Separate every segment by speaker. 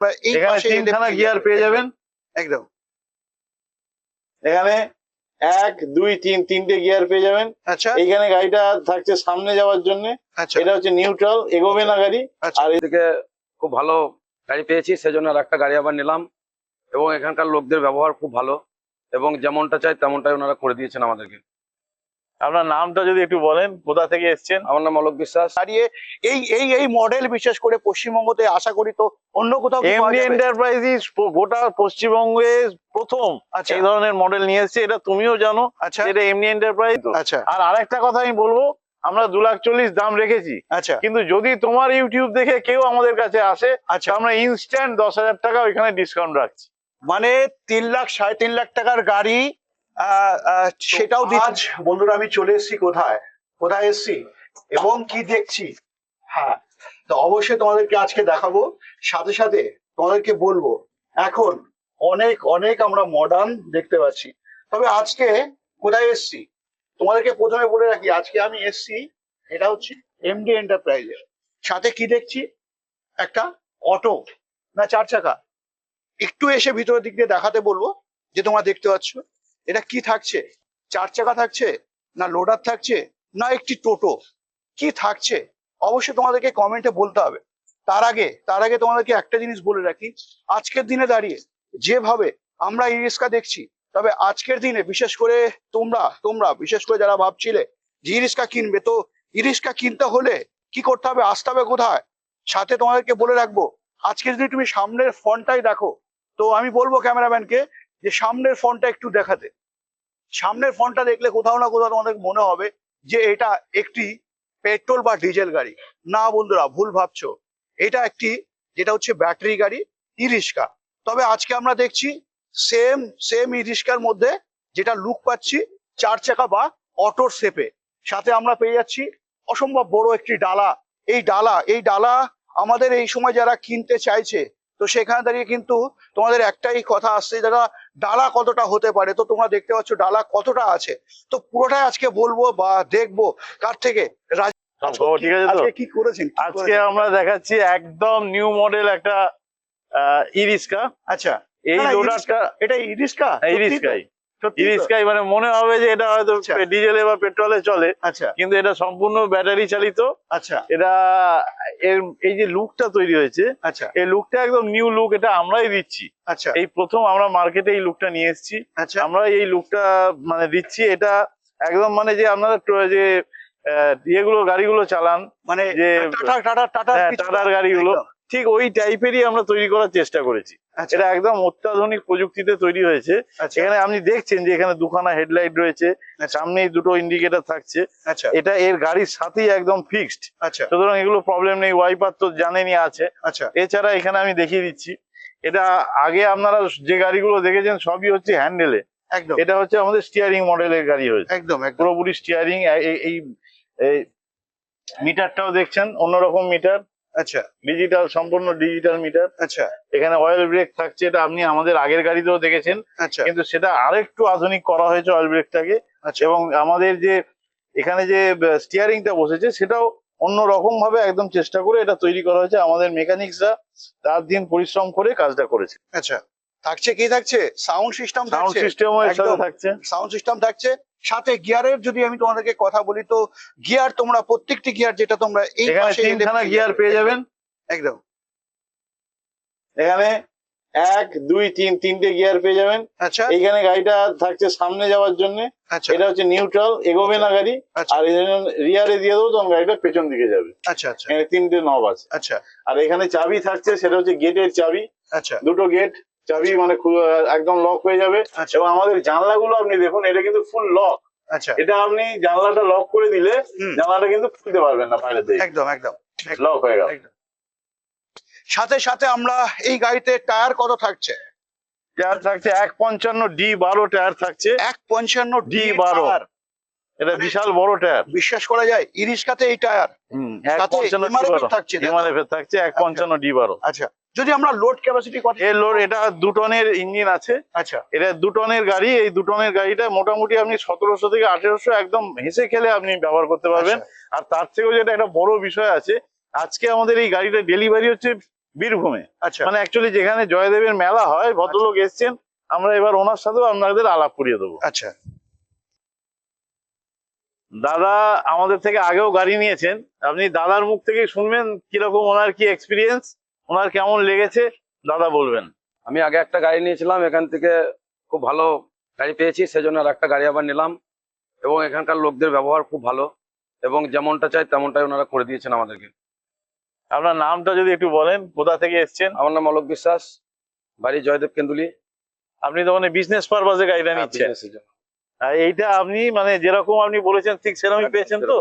Speaker 1: এই
Speaker 2: এখানে
Speaker 1: পাশে
Speaker 2: তিনখানা গিয়ার পেয়ে যাবেন।
Speaker 1: একদম।
Speaker 2: এখানে এক দুই তিন তিনটে গিয়ার পেয়ে যাবেন।
Speaker 1: আচ্ছা।
Speaker 2: এইখানে গাড়িটা থাকছে সামনে যাওয়ার জন্য।
Speaker 1: আচ্ছা।
Speaker 2: এটা হচ্ছে নিউট্রাল এগোবে না গাড়ি।
Speaker 1: আচ্ছা।
Speaker 2: আর
Speaker 3: খুব ভালো গাড়ি পেয়েছি সেজন্য আর একটা গাড়ি আবার নিলাম। এবং এখানকার লোকদের ব্যবহার খুব ভালো। এবং যেমনটা চাই তেমনটাই ওনারা করে দিয়েছেন আমাদেরকে।
Speaker 2: আপনার নামটা যদি একটু বলেন কোথা থেকে এসছেন?
Speaker 3: আমার নাম অলোক বিশ্বাস।
Speaker 1: দাঁড়িয়ে এই এই এই মডেল বিশেষ করে পশ্চিমবঙ্গতে আশা করি তো অন্য কোথাও
Speaker 2: এমডি গোটা পশ্চিমবঙ্গে প্রথম
Speaker 1: আচ্ছা।
Speaker 2: এই ধরনের মডেল নিয়ে এসেছে। এটা তুমিও জানো
Speaker 1: আচ্ছা।
Speaker 2: এটা এমডি এন্টারপ্রাইজ
Speaker 1: আচ্ছা।
Speaker 2: আর আরেকটা কথা আমি বলব আমরা দু লাখ চল্লিশ দাম রেখেছি।
Speaker 1: আচ্ছা।
Speaker 2: কিন্তু যদি তোমার ইউটিউব দেখে কেউ আমাদের কাছে আসে
Speaker 1: আচ্ছা।
Speaker 2: আমরা ইনস্ট্যান্ট দশ হাজার টাকা ওইখানে ডিসকাউন্ট রাখছি।
Speaker 1: মানে তিন লাখ সাড়ে তিন লাখ টাকার গাড়ি সেটাও আজ বন্ধুরা আমি চলে এসেছি কোথায়? কোথায় এসেছি? এবং কি দেখছি? হ্যাঁ তো অবশ্যই তোমাদেরকে আজকে দেখাবো। সাথে সাথে তোমাদেরকে বলব এখন অনেক অনেক আমরা মডার্ন দেখতে পাচ্ছি। তবে আজকে কোথায় এসেছি? তোমাদেরকে প্রথমে বলে রাখি আজকে আমি এসেছি এটা হচ্ছে এমডি এন্টারপ্রাইজের সাথে কি দেখছি? একটা অটো না চার চাকা। একটু এসে ভিতরের দিক দিয়ে দেখাতে বলব যে তোমরা দেখতে পাচ্ছ। এটা কি থাকছে? চার চাকা থাকছে না লোডার থাকছে না একটি টোটো? কি থাকছে? অবশ্যই তোমাদেরকে কমেন্টে বলতে হবে। তার আগে তার আগে তোমাদেরকে একটা জিনিস বলে রাখি। আজকের দিনে দাঁড়িয়ে যেভাবে আমরা ই রিক্সা দেখছি, তবে আজকের দিনে বিশেষ করে তোমরা তোমরা, বিশেষ করে যারা ভাবছিলে যে ই রিক্সা কিনবে, তো ই রিক্সা কিনতে হলে কি করতে হবে? আসতে হবে কোথায়? সাথে তোমাদেরকে বলে রাখব আজকে যদি তুমি সামনের ফোনটাই দেখো। তো আমি বলব ক্যামেরাম্যানকে যে সামনের ফোনটা একটু দেখাতে। সামনের ফোনটা দেখলে কোথাও না কোথাও তোমাদের মনে হবে যে এটা একটি পেট্রোল বা ডিজেল গাড়ি। না বন্ধুরা, ভুল ভাবছ। এটা একটি, যেটা হচ্ছে ব্যাটারি গাড়ি ই রিক্সা তবে আজকে আমরা দেখছি সেম সেম ই রিক্সার মধ্যে যেটা লুক পাচ্ছি, চার চাকা বা অটোর শেপে সাথে আমরা পেয়ে যাচ্ছি অসম্ভব বড় একটি ডালা। এই ডালা এই ডালা আমাদের এই সময় যারা কিনতে চাইছে, তো সেখানে দাঁড়িয়ে কিন্তু তোমাদের একটাই কথা আসছে যারা ডালা কতটা হতে পারে? তো তোমরা দেখতে পাচ্ছ ডালা কতটা আছে। তো পুরোটাই আজকে বলব বা দেখব কার থেকে?
Speaker 2: খবর ঠিক আছে তো?
Speaker 1: কি করেছেন?
Speaker 2: আজকে আমরা দেখাচ্ছি একদম নিউ মডেল একটা ই রিক্সা
Speaker 1: আচ্ছা।
Speaker 2: এই লোডারটা
Speaker 1: এটা ই রিক্সা
Speaker 2: এই রিক্সাই। ই? মানে মনে হবে যে এটা হয়তো
Speaker 1: আচ্ছা।
Speaker 2: ডিজেলে বা পেট্রোলে চলে।
Speaker 1: আচ্ছা।
Speaker 2: কিন্তু এটা সম্পূর্ণ ব্যাটারি চালিত।
Speaker 1: আচ্ছা।
Speaker 2: এটা এর এই যে লুকটা তৈরি হয়েছে
Speaker 1: আচ্ছা।
Speaker 2: এই লুকটা একদম নিউ লুক এটা আমরাই দিচ্ছি।
Speaker 1: আচ্ছা।
Speaker 2: এই প্রথম আমরা মার্কেটে এই লুকটা নিয়ে এসেছি।
Speaker 1: আচ্ছা।
Speaker 2: আমরা এই লুকটা মানে দিচ্ছি এটা একদম মানে যে আপনারা যে ইয়েগুলো গাড়িগুলো চালান
Speaker 1: মানে
Speaker 2: যে হ্যাঁ, টাটার গাড়িগুলো। ঠিক ওই টাইপেরই আমরা তৈরি করার চেষ্টা করেছি।
Speaker 1: আচ্ছা।
Speaker 2: এটা একদম অত্যাধুনিক প্রযুক্তিতে তৈরি হয়েছে।
Speaker 1: আচ্ছা।
Speaker 2: এখানে আপনি দেখছেন যে এখানে দুখানা হেডলাইট রয়েছে
Speaker 1: আচ্ছা।
Speaker 2: সামনেই দুটো ইন্ডিকেটর থাকছে।
Speaker 1: আচ্ছা।
Speaker 2: এটা এর গাড়ির সাথেই একদম ফিক্সড
Speaker 1: আচ্ছা।
Speaker 2: সুতরাং এগুলো প্রবলেম নেই ওয়াইপার তো জানেনই আছে।
Speaker 1: আচ্ছা।
Speaker 2: এছাড়া এখানে আমি দেখিয়ে দিচ্ছি এটা আগে আপনারা যে গাড়িগুলো দেখেছেন সবই হচ্ছে হ্যান্ডেলে
Speaker 1: একদম।
Speaker 2: এটা হচ্ছে আমাদের স্টিয়ারিং মডেলের গাড়ি হয়েছে।
Speaker 1: একদম
Speaker 2: পুরোপুরি স্টিয়ারিং এই এই মিটারটাও দেখছেন অন্যরকম মিটার
Speaker 1: আচ্ছা।
Speaker 2: ডিজিটাল সম্পূর্ণ ডিজিটাল মিটার
Speaker 1: আচ্ছা।
Speaker 2: এখানে অয়েল ব্রেক থাকছে এটা আপনি আমাদের আগের গাড়িতেও দেখেছেন।
Speaker 1: আচ্ছা।
Speaker 2: কিন্তু সেটা আরেকটু আধুনিক করা হয়েছে অয়েল ব্রেকটাকে
Speaker 1: আচ্ছা।
Speaker 2: এবং আমাদের যে এখানে যে স্টিয়ারিংটা বসেছে সেটাও অন্য রকম ভাবে একদম চেষ্টা করে এটা তৈরি করা হয়েছে। আমাদের মেকানিক্সরা রাত দিন পরিশ্রম করে কাজটা করেছে।
Speaker 1: আচ্ছা। থাকছে কি থাকছে? সাউন্ড সিস্টেম
Speaker 2: সাউন্ড এর থাকছে।
Speaker 1: সাউন্ড সিস্টেম থাকছে। সাথে গিয়ারের যদি আমি তোমাদেরকে কথা বলি তো গিয়ার তোমরা প্রত্যেকটি গিয়ার যেটা তোমরা এই
Speaker 2: এখানে
Speaker 1: পাশে
Speaker 2: তিনখানা গিয়ার পেয়ে যাবেন।
Speaker 1: একদম।
Speaker 2: এখানে এক দুই তিন তিনটে গিয়ার পেয়ে যাবেন।
Speaker 1: আচ্ছা।
Speaker 2: এইখানে গাড়িটা থাকছে সামনে যাওয়ার জন্য।
Speaker 1: আচ্ছা।
Speaker 2: এটা হচ্ছে নিউট্রাল এগোবে না গাড়ি।
Speaker 1: আচ্ছা।
Speaker 2: আর রিয়ারে দিয়ে দেবো তখন গাড়িটা পেছন দিকে যাবে।
Speaker 1: আচ্ছা আচ্ছা।
Speaker 2: এখানে তিনটে নব আছে।
Speaker 1: আচ্ছা।
Speaker 2: আর এখানে চাবি থাকছে সেটা হচ্ছে গেটের চাবি।
Speaker 1: আচ্ছা।
Speaker 2: দুটো গেট চাবি মানে একদম লক হয়ে যাবে।
Speaker 1: আচ্ছা।
Speaker 2: এবং আমাদের জানলাগুলো আপনি দেখুন এটা কিন্তু ফুল লক
Speaker 1: আচ্ছা।
Speaker 2: এটা আপনি জানলাটা লক করে দিলে জানলাটা কিন্তু খুলতে পারবেন না বাইরে থেকে
Speaker 1: একদম একদম।
Speaker 2: লক হয়ে গেল।
Speaker 1: সাথে সাথে আমরা এই গাড়িতে টায়ার কত থাকছে?
Speaker 2: টায়ার থাকছে এক পঞ্চান্ন ডি বারো টায়ার থাকছে।
Speaker 1: এক পঞ্চান্ন ডি
Speaker 2: D12
Speaker 1: বারো।
Speaker 2: এটা বিশাল বড় টায়ার
Speaker 1: বিশ্বাস করা যায় ইরিশকাতে এই টায়ার
Speaker 2: এক
Speaker 1: সাথে
Speaker 2: পঞ্চান্ন
Speaker 1: থাকছে
Speaker 2: থাকছে এক পঞ্চান্ন ডি বারো।
Speaker 1: আচ্ছা। যদি আমরা লোড ক্যাপাসিটি কত
Speaker 2: এর লোড এটা দু টনের ইঞ্জিন আছে।
Speaker 1: আচ্ছা।
Speaker 2: এটা দু টনের গাড়ি এই দু টনের গাড়িটা মোটামুটি আপনি সতেরোশো থেকে আঠেরোশো একদম হেসে খেলে আপনি ব্যবহার করতে পারবেন।
Speaker 1: আচ্ছা,
Speaker 2: আর তার থেকেও যেটা একটা বড় বিষয় আছে আজকে আমাদের এই গাড়িটা ডেলিভারি হচ্ছে বীরভূমে।
Speaker 1: আচ্ছা।
Speaker 2: মানে অ্যাকচুয়ালি যেখানে জয়দেবের মেলা হয় ভদ্রলোক এসছেন আমরা এবার ওনার সাথেও আপনাদের আলাপ করিয়ে দেবো।
Speaker 1: আচ্ছা।
Speaker 2: দাদা আমাদের থেকে আগেও গাড়ি নিয়েছেন। আপনি দাদার মুখ থেকে শুনবেন কীরকম ওনার কি এক্সপিরিয়েন্স ওনার কেমন লেগেছে দাদা বলবেন।
Speaker 3: আমি আগে একটা গাড়ি নিয়েছিলাম এখান থেকে খুব ভালো গাড়ি পেয়েছি সেজন্য আর একটা গাড়ি আবার নিলাম। এবং এখানকার লোকদের ব্যবহার খুব ভালো এবং যেমনটা চাই তেমনটাই ওনারা করে দিয়েছেন আমাদেরকে।
Speaker 2: আপনার নামটা যদি একটু বলেন কোথা থেকে এসছেন?
Speaker 3: আমার নাম অলোক বিশ্বাস বাড়ি জয়দেব কেন্দুলি।
Speaker 2: আপনি তো মানে বিজনেস পারপাসে গাড়িটা
Speaker 3: হ্যাঁ,
Speaker 2: নিচ্ছেন। এইটা আপনি মানে যেরকম আপনি বলেছেন ঠিক সেরকমই পেয়েছেন তো।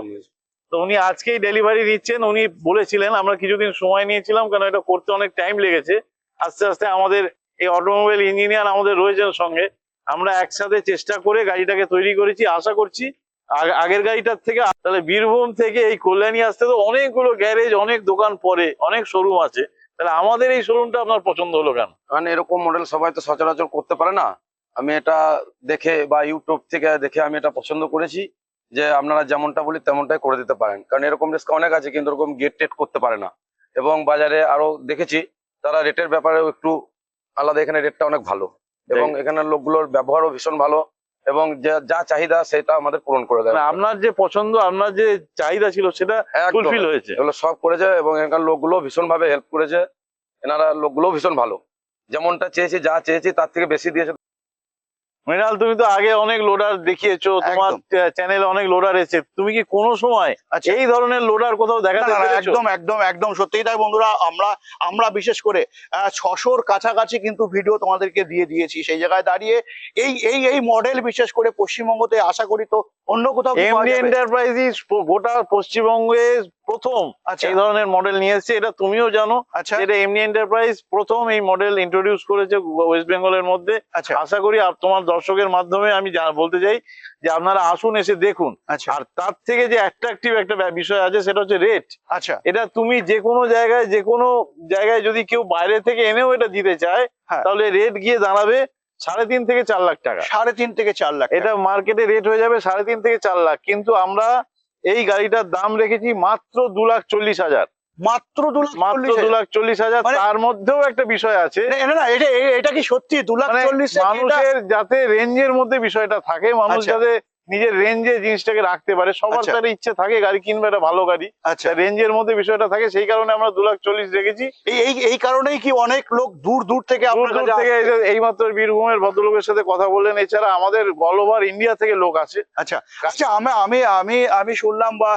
Speaker 2: তো উনি আজকেই ডেলিভারি দিচ্ছেন, উনি বলেছিলেন, আমরা কিছুদিন সময় নিয়েছিলাম কারণ এটা করতে অনেক টাইম লেগেছে। আস্তে আস্তে আমাদের এই অটোমোবাইল ইঞ্জিনিয়ার আমাদের রয়েছেন সঙ্গে। আমরা একসাথে চেষ্টা করে গাড়িটাকে তৈরি করেছি, আশা করছি আগ- আগের গাড়িটার থেকে তাহলে বীরভূম থেকে এই কল্যাণী আসতে তো অনেকগুলো গ্যারেজ অনেক দোকান পরে অনেক শোরুম আছে। তাহলে আমাদের এই শোরুমটা আপনার পছন্দ হলো কেন?
Speaker 3: কারণ এরকম মডেল সবাই তো সচরাচর করতে পারে না। আমি এটা দেখে বা ইউটিউব থেকে দেখে আমি এটা পছন্দ করেছি। যে আপনারা যেমনটা বলি তেমনটাই করে দিতে পারেন। কারণ এরকম রিস্ক অনেক আছে কিন্তু এরকম গেট টেট করতে পারে না। এবং বাজারে আরও দেখেছি তারা রেটের ব্যাপারেও একটু আলাদা এখানে রেটটা অনেক ভালো। এবং এখানের লোকগুলোর ব্যবহারও ভীষণ ভালো এবং যা- যা চাহিদা সেটা আমাদের পূরণ করে দেয়।
Speaker 2: আপনার যে পছন্দ আপনার যে চাহিদা ছিল সেটা ফুলফিল হয়েছে।
Speaker 3: এগুলো সব করেছে এবং এখানকার লোকগুলো ভীষণ ভাবে হেল্প করেছে। এনারা লোকগুলো ভীষণ ভালো। যেমনটা চেয়েছি যা চেয়েছি তার থেকে বেশি দিয়েছে
Speaker 2: মৃণাল তুমি তো আগে অনেক লোডার দেখিয়েছো তোমার চ্যানেলে অনেক লোডার এসেছে তুমি কি কোনো সময়
Speaker 1: আচ্ছা।
Speaker 2: এই ধরনের লোডার কোথাও দেখা
Speaker 1: একদম একদম একদম সত্যিই তাই বন্ধুরা আমরা আমরা বিশেষ করে ছশোর কাছাকাছি কিন্তু ভিডিও তোমাদেরকে দিয়ে দিয়েছি সেই জায়গায় দাঁড়িয়ে এই এই এই মডেল বিশেষ করে পশ্চিমবঙ্গতে আশা করি তো অন্য কোথাও
Speaker 2: এমডি? গোটা পশ্চিমবঙ্গে প্রথম
Speaker 1: আচ্ছা।
Speaker 2: এই ধরনের মডেল নিয়ে এসেছে এটা তুমিও জানো
Speaker 1: আচ্ছা।
Speaker 2: এটা এমনি এন্টারপ্রাইজ প্রথম এই মডেল ইন্ট্রোডিউস করেছে ওয়েস্ট বেঙ্গলের মধ্যে।
Speaker 1: আচ্ছা।
Speaker 2: আশা করি আপ- তোমার দর্শকের মাধ্যমে আমি বলতে চাই যে আপনারা আসুন এসে দেখুন।
Speaker 1: আচ্ছা।
Speaker 2: আর তার থেকে যে অ্যাট্রাকটিভ একটা বিষয় আছে সেটা হচ্ছে রেট
Speaker 1: আচ্ছা।
Speaker 2: এটা তুমি যে কোনো জায়গায় যে কোনো জায়গায় যদি কেউ বাইরে থেকে এনেও এটা দিতে চায়
Speaker 1: হ্যাঁ।
Speaker 2: তাহলে রেট গিয়ে দাঁড়াবে সাড়ে তিন থেকে চার লাখ টাকা।
Speaker 1: সাড়ে তিন থেকে চার লাখ
Speaker 2: এটা মার্কেটে রেট হয়ে যাবে সাড়ে তিন থেকে চার লাখ। কিন্তু আমরা এই গাড়িটার দাম রেখেছি মাত্র দু লাখ চল্লিশ হাজার
Speaker 1: মাত্র দু লাখ
Speaker 2: মাত্র দু। লাখ চল্লিশ হাজার
Speaker 1: মানে-
Speaker 2: তার মধ্যেও একটা বিষয় আছে
Speaker 1: এটা কি সত্যি দু লাখ
Speaker 2: মানে
Speaker 1: চল্লিশ
Speaker 2: মানুষের যাতে রেঞ্জের মধ্যে বিষয়টা থাকে মানুষ
Speaker 1: আচ্ছা।
Speaker 2: যাতে নিজের রেঞ্জে জিনিসটাকে রাখতে পারে। সবার
Speaker 1: আচ্ছা।
Speaker 2: তার ইচ্ছে থাকে গাড়ি কিনবে একটা ভালো গাড়ি।
Speaker 1: আচ্ছা।
Speaker 2: রেঞ্জের মধ্যে বিষয়টা থাকে সেই কারণে আমরা দু লাখ চল্লিশ রেখেছি।
Speaker 1: এই এই এই কারণেই কি অনেক লোক দূর দূর থেকে
Speaker 2: দূর
Speaker 1: আপনার
Speaker 2: দূর থেকে এসে এইমাত্র বীরভূমের ভদ্রলোকের সাথে কথা বললেন। এছাড়া আমাদের অল ওভার ইন্ডিয়া থেকে লোক আছে
Speaker 1: আচ্ছা আচ্ছা আমি আমি আমি আমি শুনলাম বা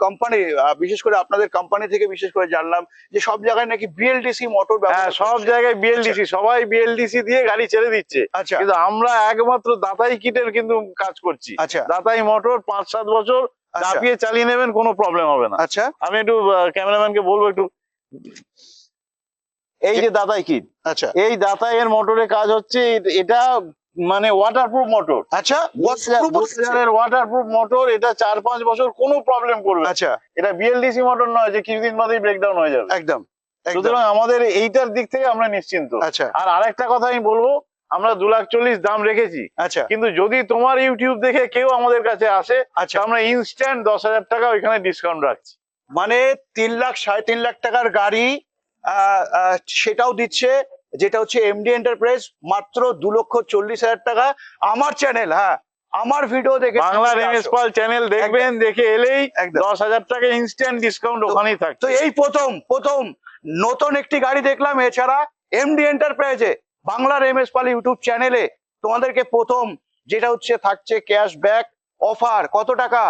Speaker 1: কোম্পানি বিশেষ করে আপনাদের কোম্পানি থেকে বিশেষ করে জানলাম যে সব জায়গায় নাকি বিএলডিসি মোটর
Speaker 2: হ্যাঁ সব জায়গায় বিএলডিসি সবাই বিএলডিসি দিয়ে গাড়ি ছেড়ে দিচ্ছে।
Speaker 1: আচ্ছা।
Speaker 2: কিন্তু আমরা একমাত্র দাতাই কিটের কিন্তু কাজ করছি।
Speaker 1: আচ্ছা
Speaker 2: দাতাই মোটর পাঁচ সাত বছর
Speaker 1: আচ্ছা।
Speaker 2: চাপিয়ে চালিয়ে নেবেন কোনো প্রবলেম হবে না।
Speaker 1: আচ্ছা।
Speaker 2: আমি একটু ক্যামেরাম্যানকে বলব একটু। এই যে দাতাই কিট
Speaker 1: আচ্ছা।
Speaker 2: এই দাতাই এর মোটরের কাজ হচ্ছে এটা মানে ওয়াটারপ্রুফ মোটর
Speaker 1: আচ্ছা
Speaker 2: ওয়াটারপ্রুফ মোটর এটা চার পাঁচ বছর কোনো প্রবলেম করবে
Speaker 1: আচ্ছা।
Speaker 2: এটা বিএলডিসি মোটর নয় যে কিছুদিন বাদেই ব্রেকডাউন হয়ে যাবে।
Speaker 1: একদম একদম।
Speaker 2: সুতরাং আমাদের এইটার দিক থেকে আমরা নিশ্চিন্ত।
Speaker 1: আচ্ছা।
Speaker 2: আর আরেকটা কথা আমি বলব আমরা দু লাখ চল্লিশ দাম রেখেছি।
Speaker 1: আচ্ছা।
Speaker 2: কিন্তু যদি তোমার ইউটিউব দেখে কেউ আমাদের কাছে আসে
Speaker 1: আচ্ছা।
Speaker 2: আমরা ইনস্ট্যান্ট দশ হাজার টাকা ওইখানে ডিসকাউন্ট রাখছি।
Speaker 1: মানে তিন লাখ সাড়ে তিন লাখ টাকার গাড়ি সেটাও দিচ্ছে যেটা হচ্ছে এমডি এন্টারপ্রাইজ মাত্র দু লক্ষ চল্লিশ হাজার টাকা। আমার চ্যানেল হ্যাঁ আমার ভিডিও দেখে তুমি
Speaker 2: এমএস পাল চ্যানেল দেখবেন দেখে এলেই দশ হাজার টাকা ইনস্ট্যান্ট ডিসকাউন্ট ওখানেই
Speaker 1: তো এই প্রথম প্রথম নতুন একটি গাড়ি দেখলাম এছাড়া এমডি এন্টারপ্রাইজে বাংলার এম এস পাল ইউটিউব চ্যানেলে তোমাদেরকে প্রথম যেটা হচ্ছে থাকছে ক্যাশব্যাক অফার। কত টাকা?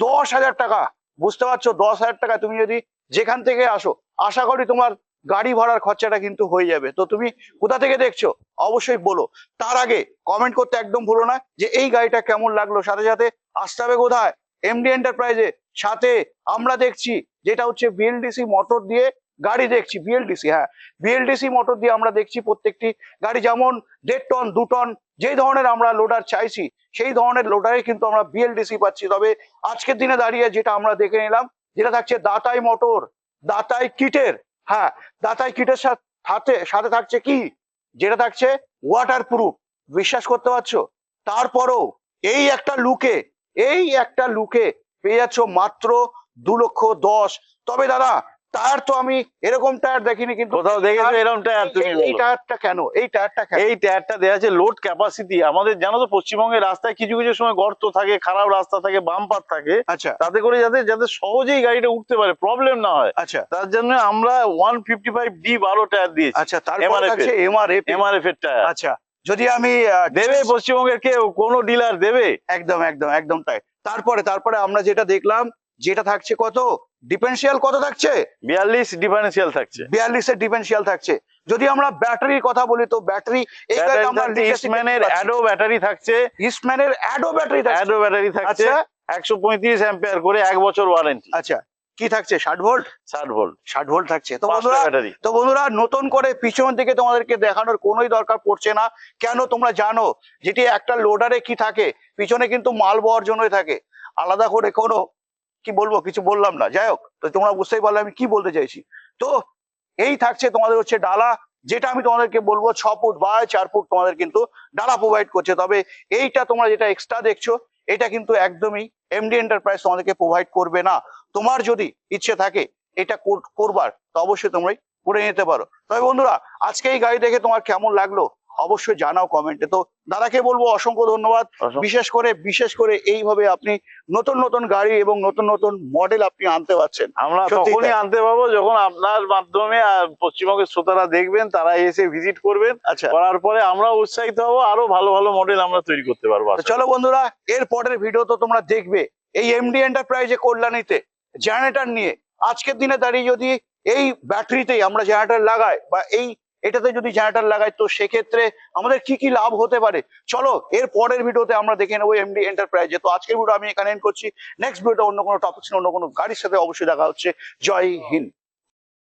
Speaker 1: দশ হাজার টাকা। বুঝতে পারছ? দশ হাজার টাকা। তুমি যদি যেখান থেকে আসো, আশা করি তোমার গাড়ি ভাড়ার খরচাটা কিন্তু হয়ে যাবে। তো তুমি কোথা থেকে দেখছ? অবশ্যই বলো। তার আগে কমেন্ট করতে একদম ভুলো না যে এই গাড়িটা কেমন লাগল? সাথে সাথে আসতে হবে কোথায়? এমডি এন্টারপ্রাইজে সাথে আমরা দেখছি যেটা হচ্ছে বিএলডিসি মোটর দিয়ে গাড়ি দেখছি বিএলডিসি হ্যাঁ। বিএলডিসি মোটর দিয়ে আমরা দেখছি প্রত্যেকটি গাড়ি, যেমন দেড় টন দু টন যেই ধরনের আমরা লোডার চাইছি, সেই ধরনের লোডারে কিন্তু আমরা বিএলডিসি পাচ্ছি। তবে আজকের দিনে দাঁড়িয়ে যেটা আমরা দেখে নিলাম, যেটা থাকছে দাতাই মোটর দাতাই কিটের হ্যাঁ দাতাই কিটের সাথে সাথে থাকছে কি? যেটা থাকছে ওয়াটার প্রুফ বিশ্বাস করতে পারছ? তারপরও এই একটা লুকে এই একটা লুকে পেয়ে যাচ্ছ মাত্র দু লক্ষ দশ। তবে দাদা টায়ার তো আমি এরকম টায়ার দেখিনি কিন্তু
Speaker 2: কোথাও দেখেছ এরকম টায়ার তুমি
Speaker 1: এই- টায়ারটা কেন? এই টায়ারটা কেন?
Speaker 2: এই টায়ারটা দেওয়া আছে লোড ক্যাপাসিটি আমাদের জানো তো পশ্চিমবঙ্গের রাস্তায় কিছু কিছু সময় গর্ত থাকে খারাপ রাস্তা থাকে বাম্পার থাকে।
Speaker 1: আচ্ছা।
Speaker 2: তাতে করে যাতে যাতে সহজেই গাড়িটা উঠতে পারে প্রবলেম না হয়।
Speaker 1: আচ্ছা।
Speaker 2: তার জন্য আমরা ওয়ান ফিফটি ফাইভ ডি বারো টায়ার দিয়েছি।
Speaker 1: আচ্ছা তারপর আছে এমআরএফ
Speaker 2: এমআরএফ এর। টায়ার।
Speaker 1: আচ্ছা যদি আমি
Speaker 2: দেবে পশ্চিমবঙ্গের কেউ? কোন ডিলার দেবে?
Speaker 1: একদম একদম একদম তাই। তারপরে তারপরে আমরা যেটা দেখলাম যেটা থাকছে কত? ডিফেন্সিয়াল কত থাকছে?
Speaker 2: বিয়াল্লিশ ডিফারেন্সিয়াল থাকছে।
Speaker 1: বিয়াল্লিশের ডিফেন্সিয়াল থাকছে। যদি আমরা ব্যাটারির কথা বলি তো ব্যাটারি
Speaker 2: অ্যাডো ব্যাটারি থাকছে
Speaker 1: ইস্টম্যানের অ্যাডো ব্যাটারি
Speaker 2: অ্যাডো ব্যাটারি থাকছে।
Speaker 1: আচ্ছা।
Speaker 2: একশো পঁয়ত্রিশ অ্যাম্পিয়ার করে এক বছর ওয়ারেন্টি
Speaker 1: আচ্ছা কি থাকছে? ষাট ভোল্ট
Speaker 2: ষাট ভোল্ট
Speaker 1: ষাট ভোল্ট থাকছে। তো বন্ধুরা তো বন্ধুরা নতুন করে পিছন দিকে তোমাদেরকে দেখানোর কোনোই দরকার পড়ছে না। কেন তোমরা জানো? যেটি একটা লোডারে কি থাকে? পিছনে কিন্তু মাল বওয়ার জন্যই থাকে। আলাদা করে কোনো কি বলব, কিছু বললাম না। যাই হোক, তো তোমরা বুঝতেই পারলে আমি কি বলতে চাইছি। তো এই থাকছে তোমাদের হচ্ছে ডালা, যেটা আমি তোমাদেরকে বলব, ছ ফুট বা চার ফুট তোমাদের কিন্তু ডালা প্রোভাইড করছে। তবে এইটা তোমরা যেটা এক্সট্রা দেখছ, এটা কিন্তু একদমই এমডি এন্টারপ্রাইজ তোমাদেরকে প্রোভাইড করবে না। তোমার যদি ইচ্ছে থাকে এটা কর- করবার, তো অবশ্যই তোমরাই করে নিতে পারো। তবে বন্ধুরা, আজকে এই গাড়ি দেখে তোমার কেমন লাগল? অবশ্যই জানাও কমেন্টে তো দাদাকে বলব অসংখ্য ধন্যবাদ। বিশেষ করে বিশেষ করে এইভাবে আপনি নতুন নতুন গাড়ি এবং নতুন নতুন মডেল আপনি আনতে পারছেন।
Speaker 2: আমরা তখনই আনতে পারব যখন আপনার মাধ্যমে পশ্চিমবঙ্গের শ্রোতারা দেখবেন তারা এসে ভিজিট করবেন।
Speaker 1: আচ্ছা।
Speaker 2: করার পরে আমরা উৎসাহিত হব আরও ভালো ভালো মডেল আমরা তৈরি করতে পারব
Speaker 1: চলো বন্ধুরা এর পরের ভিডিও তো তোমরা দেখবে। এই এমডি এন্টারপ্রাইজে কল্যাণীতে জেনারেটর নিয়ে আজকের দিনে দাঁড়িয়ে যদি এই ব্যাটারিতেই আমরা জেনারেটর লাগাই বা এই এটাতে যদি জেনারেটার লাগাই, তো সেক্ষেত্রে আমাদের কি কি লাভ হতে পারে? চলো, এর পরের ভিডিওতে আমরা দেখে নেব এমডি এন্টারপ্রাইজে তো আজকের ভিডিও আমি এখানে এন্ড করছি। নেক্সট ভিডিওতে অন্য কোনো টপিক অন্য কোনো গাড়ির সাথে অবশ্যই দেখা হচ্ছে। জয় হিন্দ।